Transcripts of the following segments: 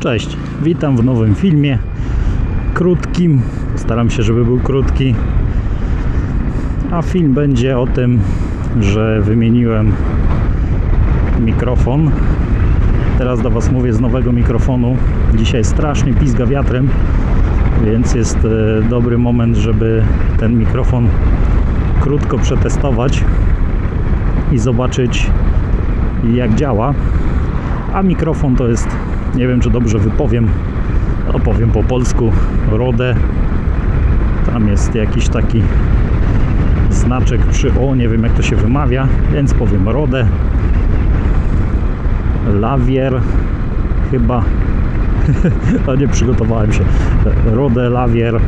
Cześć, witam w nowym filmie. Krótkim, staram się, żeby był krótki. A film będzie o tym, że wymieniłem mikrofon. Teraz do Was mówię z nowego mikrofonu. Dzisiaj strasznie pizga wiatrem, więc jest e, dobry moment, żeby ten mikrofon krótko przetestować i zobaczyć jak działa. A mikrofon to jest, nie wiem czy dobrze wypowiem, opowiem po polsku, Rode. Tam jest jakiś taki znaczek przy O, nie wiem jak to się wymawia, więc powiem Rode. Lavier chyba. A nie przygotowałem się. Rode Lavier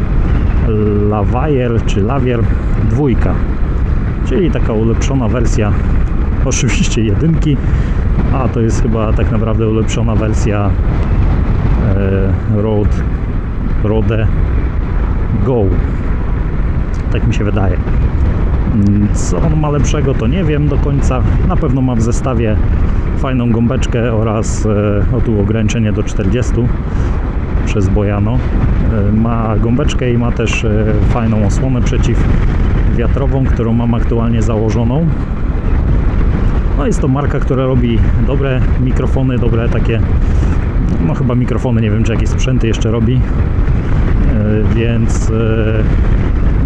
Lavayer czy Lavier dwójka. Czyli taka ulepszona wersja oczywiście jedynki, a to jest chyba tak naprawdę ulepszona wersja e, Rode, Rode Go. Tak mi się wydaje. Mm, Co on ma lepszego, to nie wiem do końca. Na pewno ma w zestawie fajną gąbeczkę oraz e, o tu ograniczenie do 40 przez Bojano. E, Ma gąbeczkę i ma też e, fajną osłonę przeciwwiatrową, którą mam aktualnie założoną. No jest to marka, która robi dobre mikrofony, dobre takie, no chyba mikrofony, nie wiem czy jakieś sprzęty jeszcze robi, E, więc e,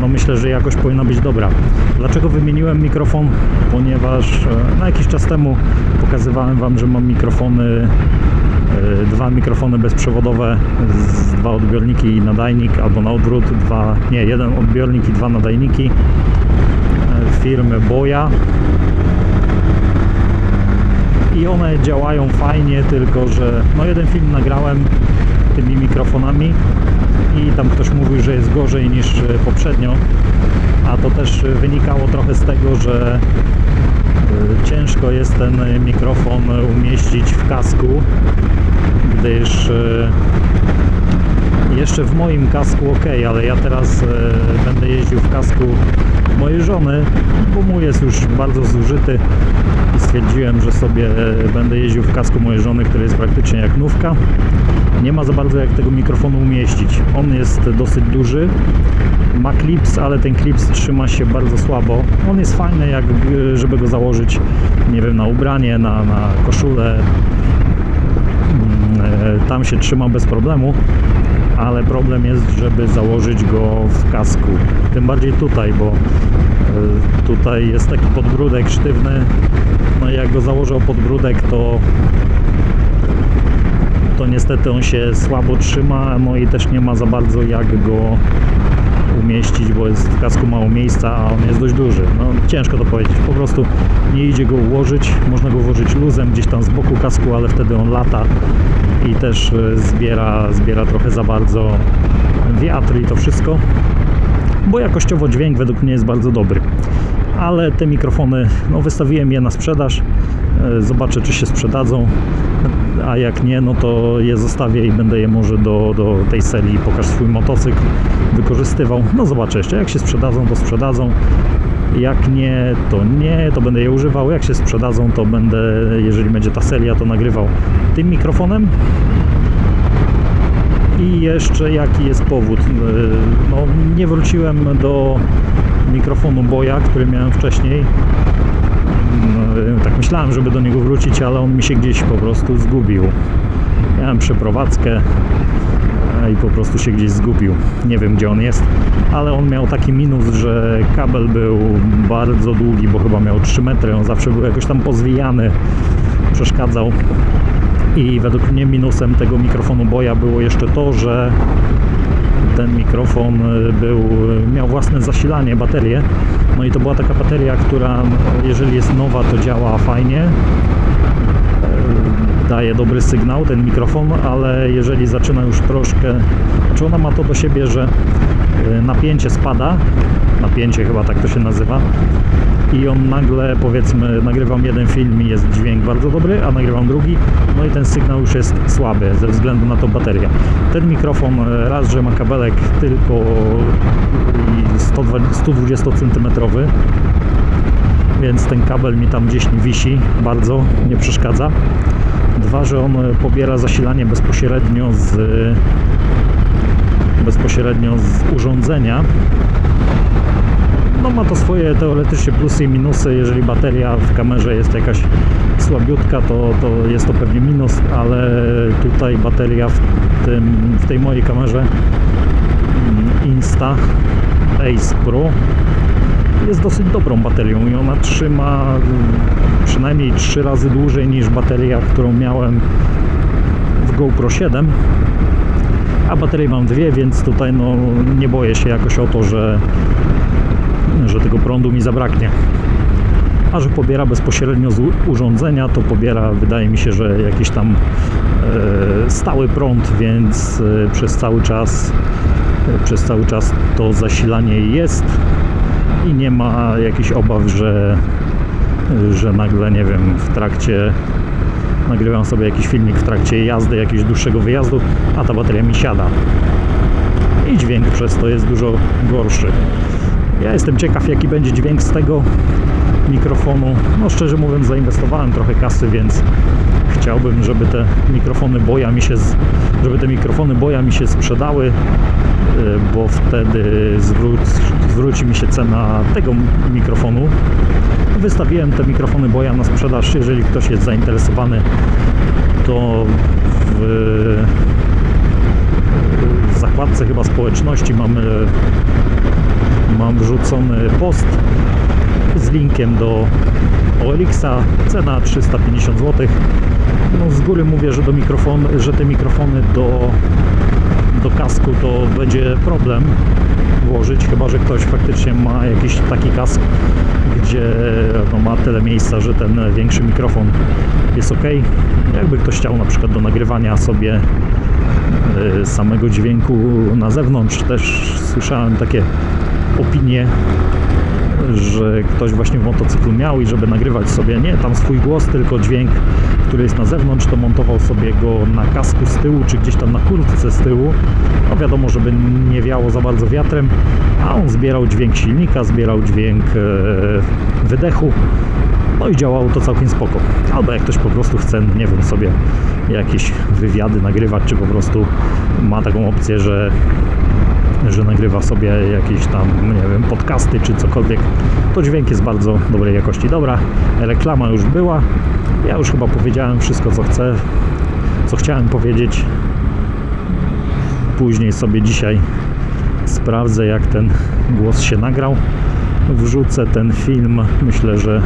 no myślę, że jakość powinna być dobra. Dlaczego wymieniłem mikrofon? Ponieważ e, no jakiś czas temu pokazywałem Wam, że mam mikrofony, dwa mikrofony bezprzewodowe, dwa odbiorniki i nadajnik, albo na odwrót, dwa, nie, jeden odbiornik i dwa nadajniki firmy Boya i one działają fajnie, tylko że no jeden film nagrałem tymi mikrofonami i tam ktoś mówił, że jest gorzej niż poprzednio, a to też wynikało trochę z tego, że e, ciężko jest ten mikrofon umieścić w kasku, gdyż e, jeszcze w moim kasku ok, ale ja teraz e, będę jeździł w kasku mojej żony, bo mój jest już bardzo zużyty i stwierdziłem, że sobie e, będę jeździł w kasku mojej żony, który jest praktycznie jak nówka. Nie ma za bardzo jak tego mikrofonu umieścić. On jest dosyć duży, ma klips, ale ten klips trzyma się bardzo słabo. On jest fajny, jak e, żeby go założyć, nie wiem, na ubranie, na, na koszulę, E, tam się trzyma bez problemu, ale problem jest, żeby założyć go w kasku. Tym bardziej tutaj, bo e, tutaj jest taki podbródek sztywny. No i jak go założę o podbródek, to to niestety on się słabo trzyma, no i też nie ma za bardzo jak go umieścić, bo jest w kasku mało miejsca, a on jest dość duży. No ciężko to powiedzieć. Po prostu nie idzie go ułożyć. Można go włożyć luzem gdzieś tam z boku kasku, ale wtedy on lata i też e, zbiera, zbiera trochę za bardzo wiatr i to wszystko. Bo jakościowo dźwięk według mnie jest bardzo dobry. Ale te mikrofony, no wystawiłem je na sprzedaż. E, Zobaczę, czy się sprzedadzą. A jak nie, no to je zostawię i będę je może do, do tej serii Pokaż swój motocykl wykorzystywał. No zobaczę jeszcze, jak się sprzedadzą, to sprzedadzą. Jak nie, to nie, to będę je używał. Jak się sprzedadzą, to będę, jeżeli będzie ta seria, to nagrywał tym mikrofonem. I jeszcze jaki jest powód? Yy, No, nie wróciłem do mikrofonu Boya, który miałem wcześniej. No, tak myślałem, żeby do niego wrócić, ale on mi się gdzieś po prostu zgubił. Miałem przeprowadzkę e, i po prostu się gdzieś zgubił. Nie wiem gdzie on jest, ale on miał taki minus, że kabel był bardzo długi, bo chyba miał 3 metry. On zawsze był jakoś tam pozwijany, przeszkadzał. I według mnie minusem tego mikrofonu Boya było jeszcze to, że ten mikrofon y, był, miał własne zasilanie, baterię. No i to była taka bateria, która jeżeli jest nowa, to działa fajnie. Y, Daje dobry sygnał ten mikrofon, ale jeżeli zaczyna już troszkę, znaczy ona ma to do siebie, że y, napięcie spada, napięcie chyba tak to się nazywa, i on nagle, powiedzmy, nagrywam jeden film i jest dźwięk bardzo dobry, a nagrywam drugi, no i ten sygnał już jest słaby ze względu na tą baterię. Ten mikrofon e, raz, że ma kabelek tylko i 120 120 cm, więc ten kabel mi tam gdzieś nie wisi bardzo, nie przeszkadza. Dwa, że on pobiera zasilanie bezpośrednio z bezpośrednio z urządzenia. No ma to swoje teoretycznie plusy i minusy. Jeżeli bateria w kamerze jest jakaś słabiutka, to, to jest to pewnie minus, ale tutaj bateria w, tym, w tej mojej kamerze mm, Insta Ace Pro jest dosyć dobrą baterią i ona trzyma mm, przynajmniej 3 razy dłużej niż bateria, którą miałem w GoPro 7 a baterii mam dwie, więc tutaj no, nie boję się jakoś o to, że, że tego prądu mi zabraknie. A że pobiera bezpośrednio z urządzenia, to pobiera, wydaje mi się, że jakiś tam e, stały prąd, więc e, przez cały czas e, przez cały czas to zasilanie jest i nie ma jakichś obaw, że, że nagle, nie wiem, w trakcie nagrywam sobie jakiś filmik w trakcie jazdy, jakiegoś dłuższego wyjazdu, a ta bateria mi siada. I dźwięk przez to jest dużo gorszy. Ja jestem ciekaw, jaki będzie dźwięk z tego mikrofonu. No szczerze mówiąc, zainwestowałem trochę kasy, więc chciałbym, żeby te mikrofony boja mi się, żeby te mikrofony boja mi się sprzedały, y, bo wtedy zwróc, zwróci mi się cena tego mikrofonu. Wystawiłem te mikrofony boja na sprzedaż. Jeżeli ktoś jest zainteresowany, to w zakładce chyba społeczności mamy mam wrzucony post z linkiem do OLX-a. Cena 350 zł. No z góry mówię, że do mikrofon, że te mikrofony do, do kasku to będzie problem włożyć, chyba że ktoś faktycznie ma jakiś taki kask, gdzie no, ma tyle miejsca, że ten większy mikrofon jest ok. Jakby ktoś chciał na przykład do nagrywania sobie y, samego dźwięku na zewnątrz, też słyszałem takie opinie, że ktoś właśnie w motocyklu miał i żeby nagrywać sobie nie tam swój głos, tylko dźwięk, który jest na zewnątrz, to montował sobie go na kasku z tyłu, czy gdzieś tam na kurtce z tyłu. No wiadomo, żeby nie wiało za bardzo wiatrem, a on zbierał dźwięk silnika, zbierał dźwięk e, wydechu. No i działało to całkiem spoko. Albo jak ktoś po prostu chce, nie wiem, sobie jakieś wywiady nagrywać, czy po prostu ma taką opcję, że że nagrywa sobie jakieś tam, nie wiem, podcasty czy cokolwiek, to dźwięk jest bardzo dobrej jakości. Dobra, reklama już była. Ja już chyba powiedziałem wszystko, co chcę, co chciałem powiedzieć. Później sobie dzisiaj sprawdzę, jak ten głos się nagrał. Wrzucę ten film, myślę, że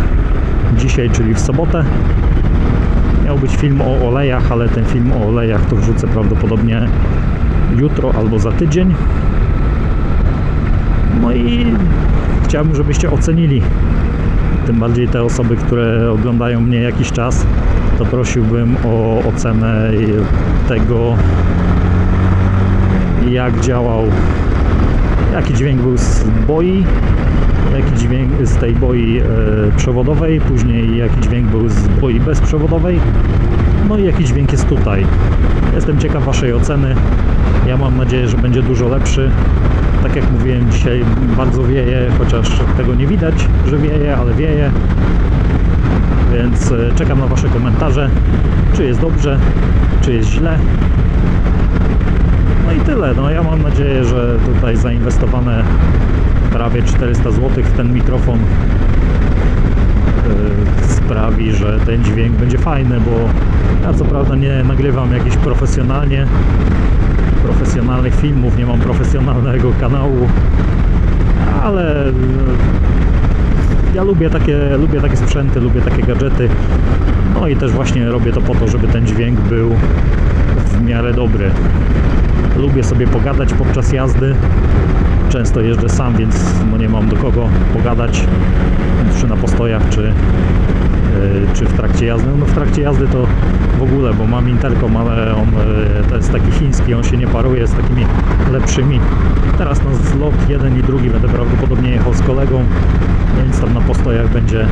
dzisiaj, czyli w sobotę. Miał być film o olejach, ale ten film o olejach to wrzucę prawdopodobnie jutro albo za tydzień. No i chciałbym, żebyście ocenili. Tym bardziej te osoby, które oglądają mnie jakiś czas, to prosiłbym o ocenę tego, jak działał, jaki dźwięk był z boi, dźwięk z tej boi e, przewodowej, później jaki dźwięk był z boi bezprzewodowej, no i jaki dźwięk jest tutaj. Jestem ciekaw Waszej oceny. Ja mam nadzieję, że będzie dużo lepszy. Tak jak mówiłem, dzisiaj bardzo wieje, chociaż tego nie widać, że wieje, ale wieje. Więc e, czekam na Wasze komentarze, czy jest dobrze, czy jest źle. No i tyle. No ja mam nadzieję, że tutaj zainwestowane prawie 400 zł w ten mikrofon y, sprawi, że ten dźwięk będzie fajny, bo ja co prawda nie nagrywam jakiś profesjonalnie profesjonalnych filmów, nie mam profesjonalnego kanału, ale y, ja lubię takie, lubię takie sprzęty, lubię takie gadżety. No i też właśnie robię to po to, żeby ten dźwięk był w miarę dobry. Lubię sobie pogadać podczas jazdy. Często jeżdżę sam, więc no nie mam do kogo pogadać, na postojach, czy, yy, czy w trakcie jazdy. No w trakcie jazdy to w ogóle, bo mam interkom, ale on yy, to jest taki chiński, on się nie paruje z takimi lepszymi. Teraz na zlot jeden i drugi będę prawdopodobnie jechał z kolegą, więc tam na postojach będzie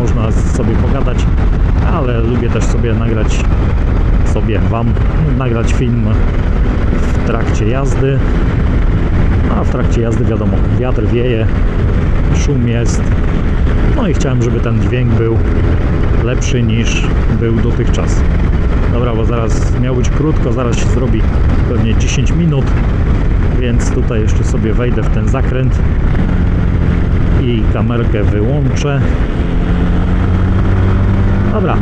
można sobie pogadać, ale lubię też sobie nagrać sobie Wam nagrać film w trakcie jazdy. A w trakcie jazdy wiadomo, wiatr wieje, szum jest. No i chciałem, żeby ten dźwięk był lepszy niż był dotychczas. Dobra, bo zaraz miał być krótko, zaraz się zrobi pewnie 10 minut, więc tutaj jeszcze sobie wejdę w ten zakręt i kamerkę wyłączę. Dobra,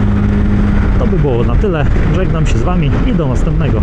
to by było na tyle. Żegnam się z Wami i do następnego.